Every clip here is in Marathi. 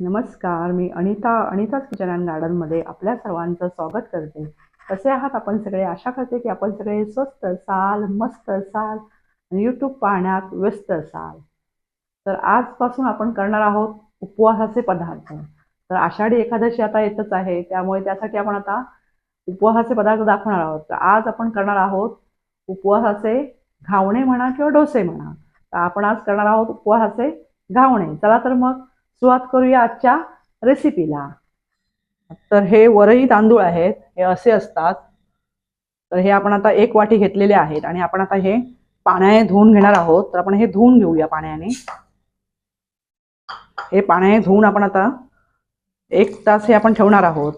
नमस्कार मी अनिता अनिताच किचन अँड गार्डनमध्ये आपल्या सर्वांचं स्वागत करते. कसे आहात आपण सगळे? आशा करते की आपण सगळे स्वस्त असाल मस्त असाल आणि यूट्यूब पाहण्यात व्यस्त असाल. तर आजपासून आपण करणार आहोत उपवासाचे पदार्थ. तर आषाढी एकादशी आता येतच आहे त्यामुळे त्यासाठी आपण आता उपवासाचे पदार्थ दाखवणार आहोत. तर आज आपण करणार आहोत उपवासाचे घावणे म्हणा किंवा डोसे म्हणा. तर आपण आज करणार आहोत उपवासाचे घावणे. चला तर मग सुरुवात करूया आजच्या रेसिपीला तर हे वरही तांदूळ आहेत हे असे असतात. तर हे आपण आता एक वाटी घेतलेले आहेत आणि आपण आता हे पाण्याने धुवून घेणार आहोत. तर आपण हे धुवून घेऊया पाण्याने. हे पाण्याने धुवून आपण आता एक तास हे आपण ठेवणार आहोत.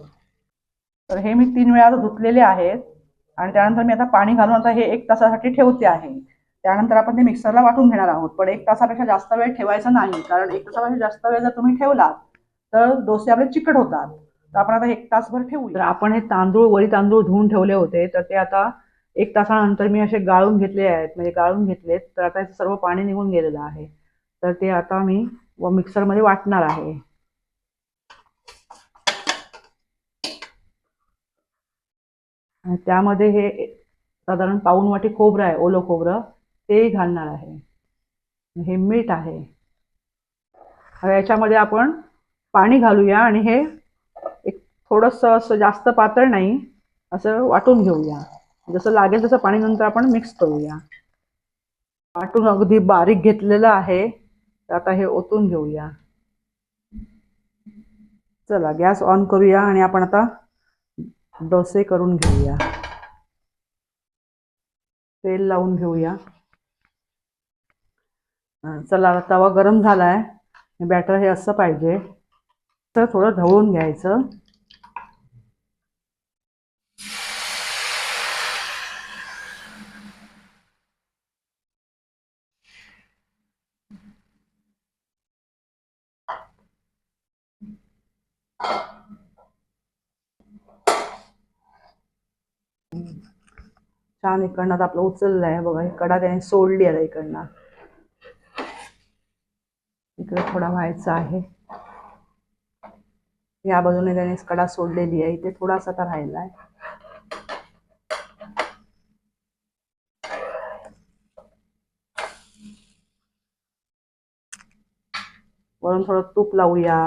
तर हे मी तीन वेळा धुतलेले आहेत आणि त्यानंतर मी आता पाणी घालून आता हे एक तासासाठी ठेवते आहे. त्यानंतर आपण ते मिक्सरला वाटून घेणार आहोत. पण एक तासापेक्षा जास्त वेळ ठेवायचा नाही कारण एक तासापेक्षा जास्त वेळ जर तुम्ही ठेवलात तर डोसे आपले चिकट होतात. तर आपण आता एक तासभर ठेवू तर आपण हे तांदूळ वरी तांदूळ धुवून ठेवले होते तर ते आता एक तासानंतर मी असे गाळून घेतले आहेत. म्हणजे गाळून घेतलेत तर आता याचं सर्व पाणी निघून गेलेलं आहे. तर ते आता मी व मिक्सरमध्ये वाटणार आहे. त्यामध्ये हे साधारण पाऊन वाटी खोबरं आहे ओलं खोबरं. तेही घालणार आहे. हे मीठ आहे. याच्यामध्ये आपण पाणी घालूया आणि हे एक थोडंसं असं जास्त पातळ नाही असं वाटून घेऊया. जसं लागेल तसं पाणी नंतर आपण मिक्स करूया. वाटून अगदी बारीक घेतलेलं आहे. तर आता हे ओतून घेऊया. चला गॅस ऑन करूया आणि आपण आता डोसे करून घेऊया. तेल लावून घेऊया. चला तवा गरम झाला आहे बॅटर हे असं पाहिजे. तर थोडं ढवळून घ्यायचं. छान इकडनं आपलं उचललं आहे बघा ही कडा त्याने सोडली आहे इकडनं. इकडे थोडा व्हायचा आहे. या बाजूने त्याने कडा सोडलेली आहे. इथे थोडासा तर राहिला आहे. वरून थोडं तूप लावूया.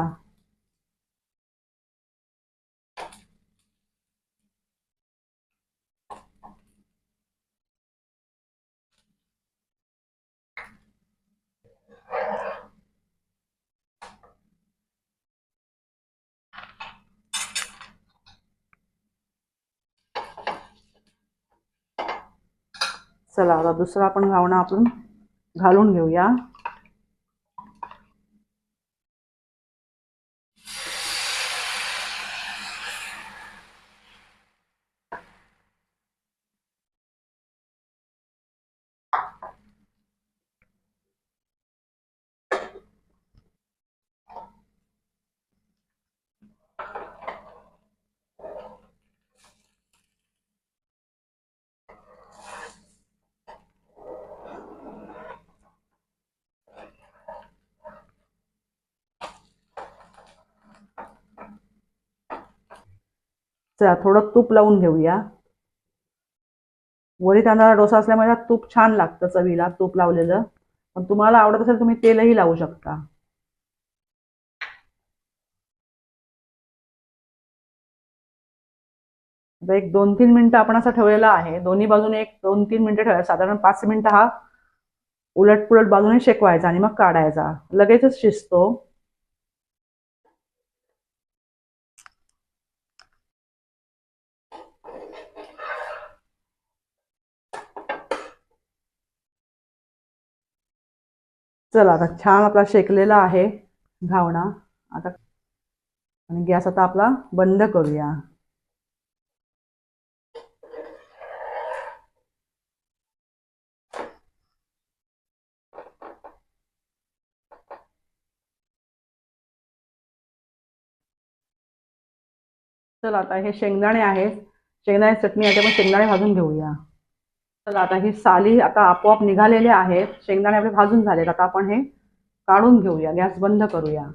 चला आता दुसरं आपण घावणं आपण घालून घेऊया. चला थोडं तूप लावून घेऊया. वरी तांदळाचा डोसा असल्यामुळे तूप छान लागतं चवीला तूप लावलेलं. पण तुम्हाला आवडत असेल तुम्ही तेलही लावू शकता. आता एक दोन तीन मिनिटं आपण असं ठेवलेला आहे. दोन्ही बाजूने एक दोन तीन मिनिटं ठेवायला साधारण पाच मिनिटं हा उलट पुलट बाजूने शेकवायचा आणि मग काढायचा. लगेचच शिजतो. चला आता छान आपला शेकलेला आहे घावणा. आता आणि गॅस आता आपला बंद करूया. चला आता हे शेंगदाणे आहेत. शेंगदाणे चटणी आहे आपण शेंगदाणे भाजून घेऊया. आता ही साली आता आपोआप निघालेले आहेत. शेंगदाणे आपले भाजून झालेत. आता आपण हे काढून घेऊया. गॅस बंद करूया.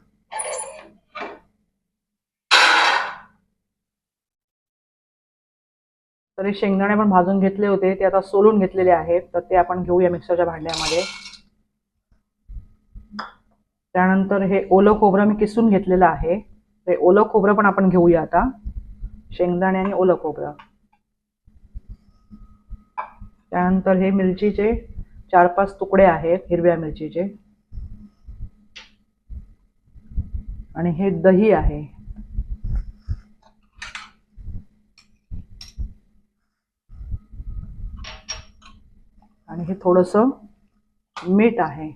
तर हे शेंगदाणे आपण भाजून घेतले होते. ते आता सोलून घेतलेले आहेत. तर ते आपण घेऊया मिक्सरच्या भांड्यामध्ये. त्यानंतर हे ओलं खोबरं मी किसून घेतलेलं आहे. ते ओलं खोबरं पण आपण घेऊया आता. शेंगदाणे आणि ओलं खोबरं. त्यानंतर हे मिरचीचे चार पाच तुकडे आहेत हिरव्या मिरचीचे. आणि हे दही आहे. आणि हे थोडस मीठ आहे.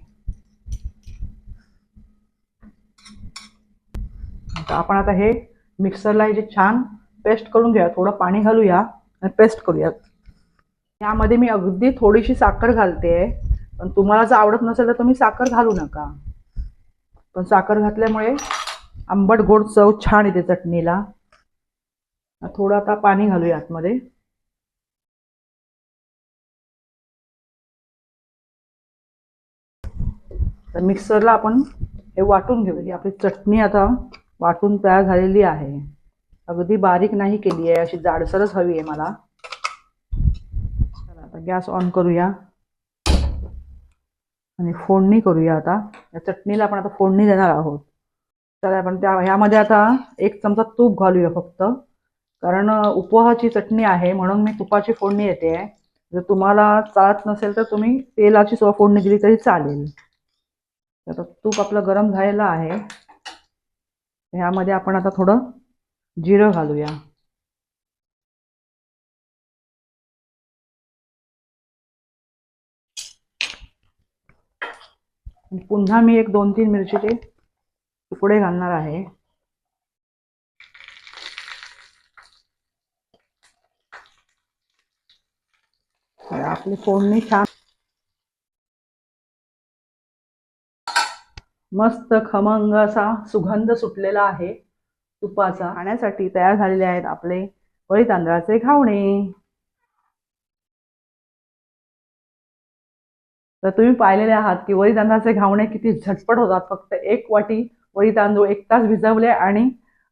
आपण आता हे मिक्सरला हे जे छान पेस्ट करून घेऊया थोडं पाणी घालूया आणि पेस्ट करूयात. यामध्ये मी अगदी थोडीशी साखर घालते. पण तुम्हाला जर आवडत नसेल तर तुम्ही साखर घालू नका. पण साखर घातल्यामुळे आंबट गोड चव छान येते चटणीला. थोडं आता पाणी घालूया आतमध्ये. तर मिक्सरला आपण हे वाटून घेऊ ही आपली चटणी आता वाटून तयार झालेली आहे. अगदी बारीक नाही केली आहे अशी जाडसरच हवी आहे मला. गॅस ऑन करूया. आणि फोडणी करूया आता. या चटणीला आपण आता फोडणी देणार आहोत. तर आपण त्या ह्यामध्ये आता एक चमचा तूप घालूया फक्त. कारण उपवाहाची चटणी आहे म्हणून मी तुपाची फोडणी येते आहे जर तुम्हाला चालत नसेल तर तुम्ही तेलाची सुद्धा फोडणी दिली तरी चालेल. आता तूप आपलं गरम झालेलं आहे. ह्यामध्ये आपण आता थोडं जिरं घालूया. पुन्हा मी एक दोन तीन मिरचीचे तुकडे घालणार आहे. आपली फोडणी छान मस्त खमंग असा सुगंध सुटलेला आहे तुपाचा. खाण्यासाठी तयार झालेले आहेत आपले वळी तांदळाचे घावणे तर तुम्ही पाहिलेले आहात की वरी तांदळाचे घावणे किती झटपट होतात. फक्त एक वाटी वरी तांदूळ एक तास भिजवले आणि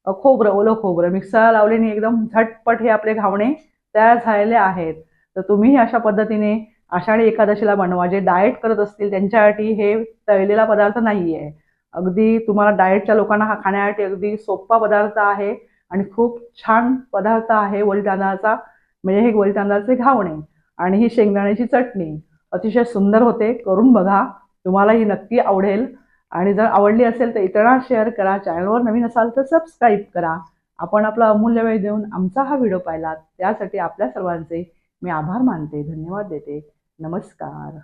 खोबरं ओलं खोबरं मिक्सरला लावल्याने एकदम झटपट हे आपले घावणे तयार झालेले आहेत. तर तुम्हीही अशा पद्धतीने आषाढी एकादशीला बनवा. जे डाएट करत असतील त्यांच्यासाठी हे तळलेला पदार्थ नाही आहे अगदी तुम्हाला डाएटच्या लोकांना हा खाण्यासाठी अगदी सोपा पदार्थ आहे आणि खूप छान पदार्थ आहे वरी तांदळाचा. म्हणजे हे वरी तांदळाचे घावणे आणि ही शेंगदाण्याची चटणी. अतिशय सुंदर होते. करून बघा. तुम्हाला ही नक्की आवडेल. आणि जर आवडली असेल तर इतरांना शेअर करा. चॅनलवर नवीन असाल तर सबस्क्राईब करा. आपण आपला अमूल्य वेळ देऊन आमचा हा व्हिडिओ पाहिला त्यासाठी आपल्या सर्वांचे मी आभार मानते. धन्यवाद देते. नमस्कार.